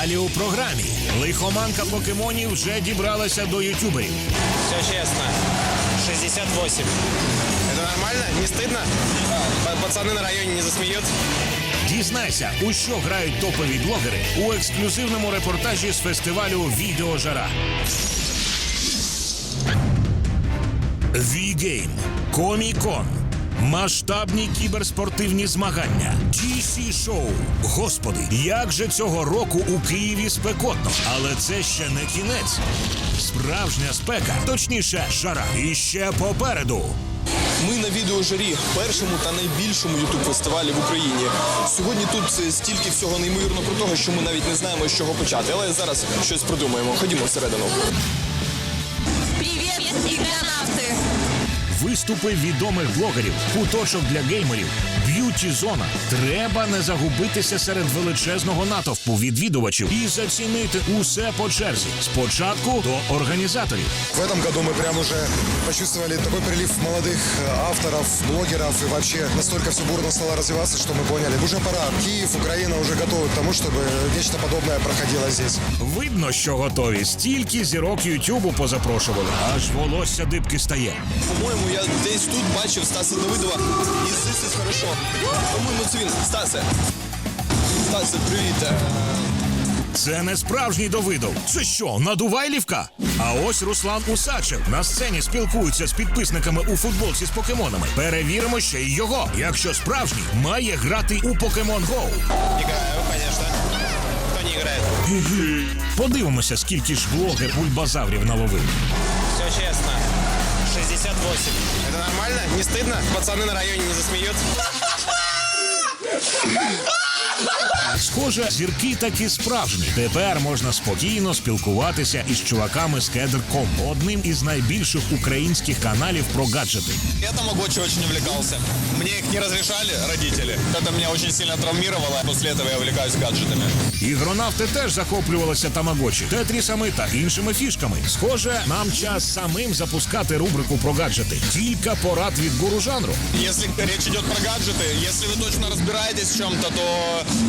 Далі у програмі лихоманка покемонів вже дібралася до ютюберів. Все честно. 68. Это нормально? Не стыдно? П- Пацаны на районе не засмеют? Дізнайся, у що грають топові блогери у ексклюзивному репортажі з фестивалю Відеожара. V-Game, Комікон, масштабні кіберспортивні змагання, DC шоу. Господи, як же цього року у Києві спекотно, але це ще не кінець. Справжня спека, точніше, жара. І ще попереду. Ми на відеожарі, першому та найбільшому ютуб фестивалі в Україні. Сьогодні тут е, стільки всього неймовірно крутого, що ми навіть не знаємо, з чого почати. Але зараз щось придумаємо. Ходімо всередину. Привет, игронавты! Виступи відомих блогерів, куточок для геймерів, б'юті зона. Треба не загубитися серед величезного натовпу відвідувачів і зацінити усе по черзі. Спочатку до організаторів. В этом году мы прям уже почувствовали такой прилив молодых э, авторов, блогеров и вообще настолько все бурно стало развиваться, что мы поняли, уже пора. Киев, Украина уже готовы к тому, чтобы нечто подобное проходило здесь. Видно, що готові. Стільки зірок Ютубу позапрошували, аж волосся дибки стає. По-моєму, я десь тут бачив Стаса Давидова і This is хорошо. По-моєму, це він. Стасе. Стасе, привіт. Е, Це не справжній Давидов. Це що, надувайлівка? А ось Руслан Усачев на сцені спілкується з підписниками у футболці з покемонами. Перевіримо ще й його. Якщо справжній, має грати у Покемон Go. Конечно. Кто не играет? Подивимося, скільки ж блогер бульбазаврів наловив. Все честно. 68. Это нормально? Не стыдно? Пацаны на районе не засмеют? Схоже, зірки таки справжні. Тепер можна спокійно спілкуватися із чуваками з Кедр.ком, одним із найбільших українських каналів про гаджети. Я тамагочи очень увлекался. Мне их не разрешали родители. Это меня очень сильно травмировало. После этого я увлекаюсь гаджетами. Ігронавти теж захоплювалися тамагочі, тетрісами та іншими фішками. Схоже, нам час самим запускати рубрику про гаджети. Кілька порад від гуру жанру. Если речь идет про гаджеты, если вы точно разбираетесь в чем-то, то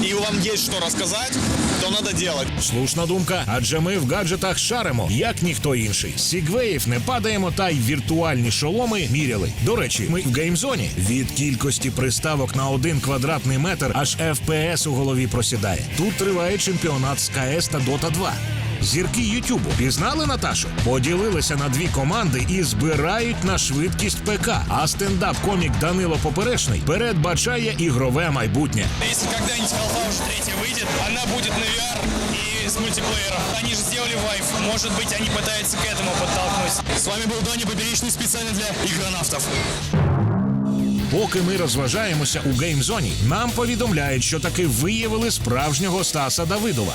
и вам є що розказати, то треба делать. Слушна думка, адже ми в гаджетах шаримо, як ніхто інший. Сігвеїв не падаємо, та й віртуальні шоломи міряли. До речі, ми в геймзоні. Від кількості приставок на один квадратний метр аж FPS у голові просідає. Тут триває чемпіонат з КС та Дота 2 Зірки Ютубу пізнали Наташу, поділилися на дві команди і збирають на швидкість ПК. А стендап-комік Данило Поперечний передбачає ігрове майбутнє. Если когда-нибудь Half-Life уже третья выйдет, она будет на VR и с мультиплеером. Они же сделали Vive. Может быть, они пытаются к этому подтолкнуть. С вами был Дони Поперечный специально для игронавтов. Поки ми розважаємося у геймзоні, нам повідомляють, що таки виявили справжнього Стаса Давидова.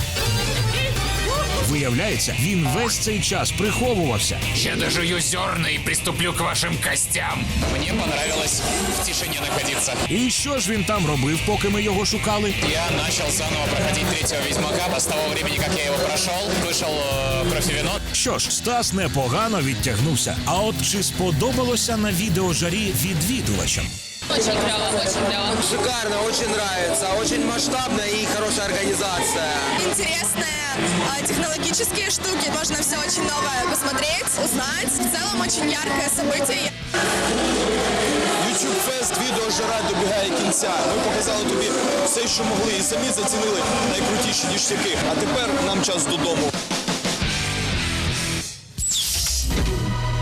Виявляється, він весь цей час приховувався. Я дожую зерна и приступлю к вашим костям. Мне понравилось в тишине находиться. І що ж він там робив, поки ми його шукали? Я начал заново проходить третьего Ведьмака. С того времени, как я его прошел, вышел э, профивино. Що ж, Стас непогано відтягнувся. А от чи сподобалося на відеожарі відвідувачам? Очень клево, очень клево. Шикарно, очень нравится, очень масштабно и хорошая организация. Интересные а, технологические штуки, можно все очень новое посмотреть, узнать. В целом очень яркое событие. YouTube Fest відео жара добігає кінця. Ми показали тобі все, що могли, і самі зацінили найкрутіші діштяки. А тепер нам час додому.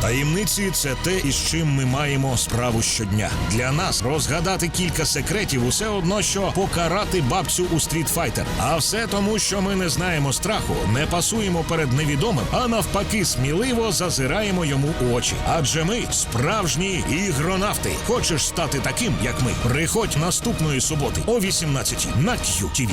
Таємниці це те, із чим ми маємо справу щодня. Для нас розгадати кілька секретів усе одно, що покарати бабцю у стрітфайтер. А все тому, що ми не знаємо страху, не пасуємо перед невідомим, а навпаки, сміливо зазираємо йому у очі. Адже ми справжні ігронавти. Хочеш стати таким, як ми? Приходь наступної суботи о 18 на QTV.